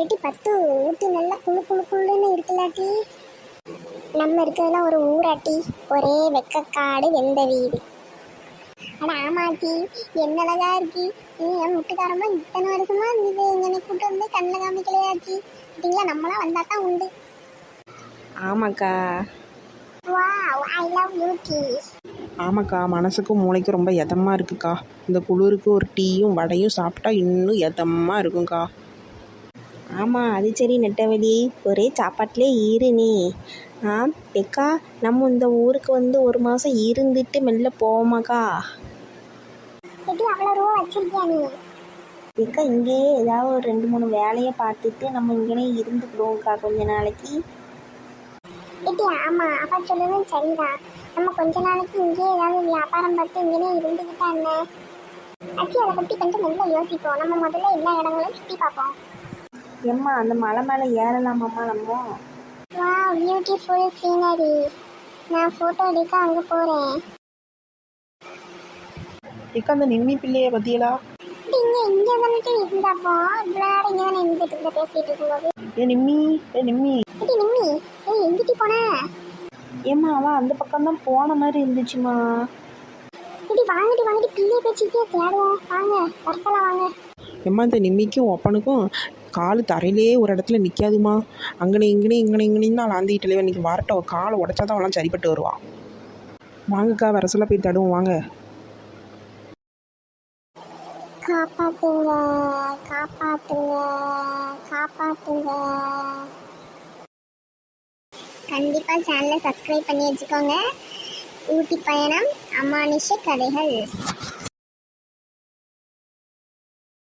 எட்டி பத்து ஊட்டி நல்லா குழு குழு குழுன்னு இருக்குல்லாட்டி நம்ம இருக்கிறதுலாம் ஒரு ஊராட்டி ஒரே வெக்கக்காடு வெந்த வீடு? அட ஆமாச்சி என்ன அழகா இருக்கு? நீ என் முட்டுக்காரமா இத்தனை வருஷமா இருந்தது என்னை கூட்டு வந்து கண்ணில் காமிக்கலையாச்சு பார்த்தீங்களா நம்மளாம் வந்தா தான் உண்டு. ஆமாக்கா. வா ஐ லவ் ஆமாக்கா மனசுக்கும் மூளைக்கும் ரொம்ப எதமாக இருக்குக்கா. இந்த குளிருக்கு ஒரு டீயும் வடையும் சாப்பிட்டா இன்னும் எதமாக இருக்கும்க்கா. ஆமாம் அது சரி நெட்டவெளி. ஒரே சாப்பாட்டிலே இரு நீ. ஆ எக்கா நம்ம இந்த ஊருக்கு வந்து ஒரு மாதம் இருந்துட்டு மெல்ல போவோமாக்கா. எட்டி அவ்வளோ ரூபா வச்சிருக்கியா நீ? எக்கா இங்கேயே ஏதாவது ஒரு ரெண்டு மூணு வேலையை பார்த்துட்டு நம்ம இங்கேயே இருந்துக்கிடுவோம்க்கா கொஞ்ச நாளைக்கு. எட்டி ஆமா அப்பா சொல்லுதும் சரிதான். நம்ம கொஞ்ச நாளைக்கு இங்கேயே ஏதாவது வியாபாரம் பார்த்து இங்கேயே இருந்துக்கிட்டா என்ன? அச்சி அதை பற்றி கொஞ்சம் நல்லா யோசிப்போம். நம்ம முதல்ல எல்லா இடங்களும் சுற்றி பார்ப்போம். ஏம்மா அந்த மலை மேலே ஏறலாமாம்மா நம்ம? வா பியூட்டிஃபுல் சீனரி நான் ஃபோட்டோ எடுக்க அங்கே போகிறேன் எக்கா அந்த நிம்மி பிள்ளையை பற்றியலா இங்கே இங்கே வந்துட்டு இருந்தாப்போ? இவ்வளோ நேரம் இங்கே தானே இருந்துட்டு இருந்த பேசிட்டு இருக்கும்போது. ஏ நிம்மி ஏ நிம்மி. எட்டி நிம்மி? ஏய் எங்கிட்டி போன? ஏம்மா அவன் அந்த பக்கம்தான் போன மாதிரி இருந்துச்சுமா எட்டி வாங்கிட்டு வாங்கிட்டு பிள்ளைய பேச்சுக்கே தேடுவோம். வாங்க வரசலாம் வாங்க. ஏம்மா இந்த நிம்மிக்கும் ஒப்பனுக்கும் கால் தரையிலே ஒரு இடத்துல நிற்காதுமா அங்கனே இங்கனே இங்கனே இங்கனேன்னு தான் லாந்திட்டு தலைவன் வரட்டும். காலை உடச்சா தான் அவளாம் சரிப்பட்டு வருவான் வாங்கக்கா வர சொல்ல போய் தடுவோம். வாங்க. காப்பாத்துங்க காப்பாத்துங்க காப்பாத்துங்க. கண்டிப்பா சேனலை சப்ஸ்கிரைப் பண்ணி வச்சுக்கோங்க. ஊட்டி பயணம் அமானுஷ கதைகள்.